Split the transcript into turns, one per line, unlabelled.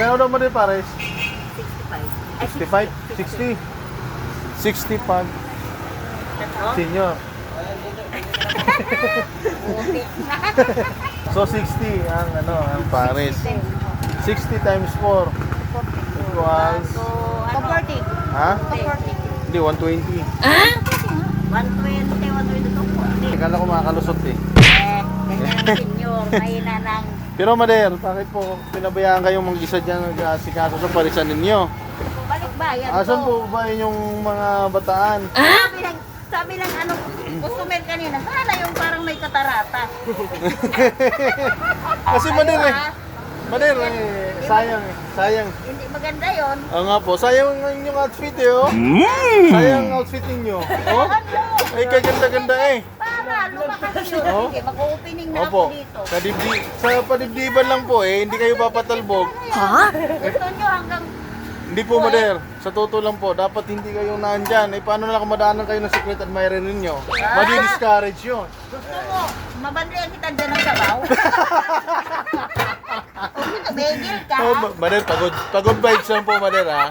Magkano naman din pares?
65. Ay,
65? 60? 60 pag senior.
Puti.
So 60 ang ano, ang pares. 60 times 4 equals
ano?
240.
ha?
240.
Hindi 120.
120, 120 to 40.
Akala ko makakalusot eh.
Eh, ganyan senior. Mahina ng...
Pero Mader, bakit po pinabayaan kayong mag-isa dyan nag-asikaso sa parisan ninyo?
Balik bayan
Asan
to.
po ba yung mga bataan?
Sabi lang, sabi lang ano, customer kanina, sana yung parang may katarata.
Kasi Mader eh.
Ah,
Mader eh, sayang eh. Sayang.
Hindi maganda yon.
Oo nga po, sayang ang inyong outfit eh oh. Sayang ang outfit ninyo. Oh? Ay, kaganda-ganda eh.
Para lumakas yun.
Oh.
Sige, mag-opening na
Opo.
ako dito.
Kadibdi, sa padibdiban lang po eh, hindi kayo papatalbog.
Ha? Gusto nyo hanggang
Hindi po, Mader. Sa totoo lang po, dapat hindi kayo nandyan. Eh, paano na kung madaanan kayo ng secret admirer ninyo? Madi-discourage yun.
gusto mo, mabandriyan kita dyan ng sabaw. Kung ito, begil ka.
Oh, Ma- Mader, pagod, pagod vibes lang po, Mader, ha?